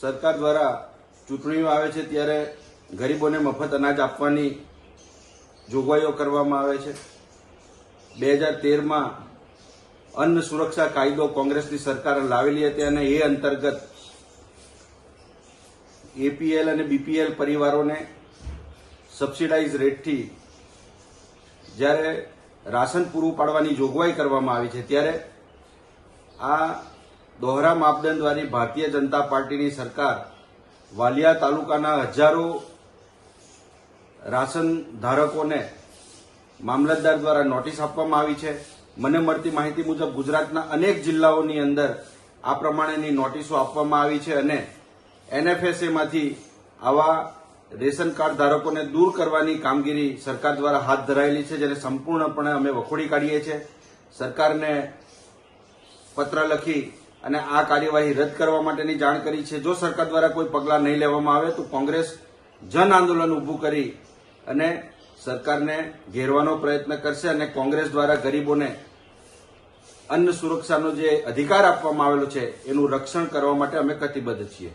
સરકાર દ્વારા ચૂંટણીઓ આવે છે ત્યારે ગરીબોને મફત અનાજ આપવાની જોગવાઈઓ કરવામાં આવે છે. બે હજાર તેરમાં અન્ન સુરક્ષા કાયદો કોંગ્રેસની સરકારે લાવેલી હતી અને એ અંતર્ગત એપીએલ અને બીપીએલ પરિવારોને સબસિડાઇઝ રેટથી જ્યારે રાશન પૂરું પાડવાની જોગવાઈ કરવામાં આવી છે, ત્યારે આ દોહરા માપદંડવાળી ભારતીય જનતા પાર્ટીની સરકાર વાલિયા તાલુકાના હજારો રાશન ધારકોને મામલતદાર દ્વારા નોટિસ આપવામાં આવી છે. મને મળતી માહિતી મુજબ ગુજરાતના અનેક જિલ્લાઓની અંદર આ પ્રમાણેની નોટિસો આપવામાં આવી છે અને એનએફએસએમાંથી આવા રેશન કાર્ડ ધારકોને દૂર કરવાની કામગીરી સરકાર દ્વારા હાથ ધરાયેલી છે, જેને સંપૂર્ણપણે અમે વખોડી કાઢીએ છીએ. સરકારને પત્ર લખી અને આ કાર્યવાહી રદ કરવા માટેની જાણ કરી છે. જો સરકાર દ્વારા કોઈ પગલાં નહીં લેવામાં આવે તો કોંગ્રેસ જન આંદોલન ઊભું કરી અને સરકારને ઘેરવાનો પ્રયત્ન કરશે અને કોંગ્રેસ દ્વારા ગરીબોને અન્ન સુરક્ષાનો જે અધિકાર આપવામાં આવેલો છે એનું રક્ષણ કરવા માટે અમે કટિબદ્ધ છીએ.